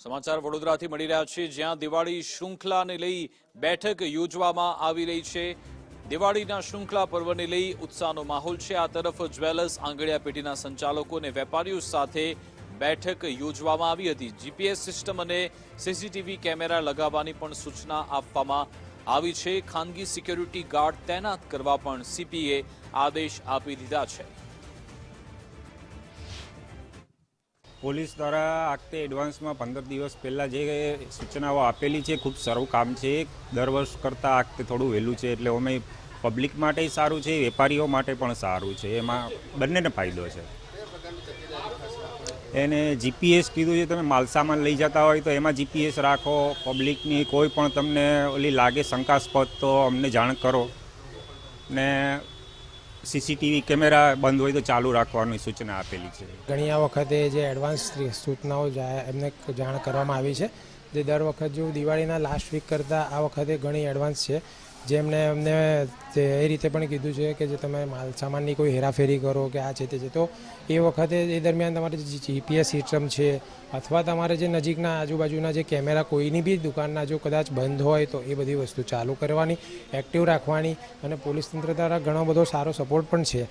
સમાચાર વડોદરાથી મળી રહ્યા છે. જ્યાં દિવાળી શૃંખલાને લઈ બેઠક યોજવામાં આવી રહી છે. દિવાળીના શૃંખલા પર્વને લઈ ઉત્સાહનો માહોલ છે. આ તરફ જ્વેલર્સ આંગળિયા પેઢીના સંચાલકો અને વેપારીઓ સાથે બેઠક યોજવામાં આવી હતી. જીપીએસ સિસ્ટમ અને સીસીટીવી કેમેરા લગાવવાની પણ સૂચના આપવામાં આવી છે. ખાનગી સિક્યોરિટી ગાર્ડ તૈનાત કરવા પણ સીપીએ આદેશ આપી દીધા છે. પોલીસ દ્વારા આગતે એડવાન્સમાં પંદર દિવસ પહેલાં જે સૂચનાઓ આપેલી છે, ખૂબ સારું કામ છે. દર વર્ષ કરતાં આ થોડું વહેલું છે, એટલે અમે પબ્લિક માટે સારું છે, વેપારીઓ માટે પણ સારું છે. એમાં બંનેને ફાયદો છે. એને જીપીએસ કીધું છે, તમે માલસામાન લઈ જતા હોય તો એમાં જીપીએસ રાખો. પબ્લિકની કોઈ પણ તમને ઓલી લાગે શંકાસ્પદ તો અમને જાણ કરો. ને સીસીટીવી કેમેરા બંધ હોય તો ચાલુ રાખવાની સૂચના આપેલી છે. ઘણી આ વખતે જે એડવાન્સ સૂચનાઓ એમને જાણ કરવામાં આવી છે. જે દર વખત જો દિવાળીના લાસ્ટ વીક કરતાં આ વખતે ઘણી એડવાન્સ છે. જેમને અમને તે એ રીતે પણ કીધું છે કે જે તમે માલ સામાનની કોઈ હેરાફેરી કરો કે આ છે તે છે. તો એ વખતે એ દરમિયાન તમારે જે જીપીએસ સિસ્ટમ છે અથવા તમારે જે નજીકના આજુબાજુના જે કેમેરા કોઈની બી દુકાનના જો કદાચ બંધ હોય તો એ બધી વસ્તુ ચાલુ કરવાની, એક્ટિવ રાખવાની અને પોલીસ તંત્ર દ્વારા ઘણો બધો સારો સપોર્ટ પણ છે.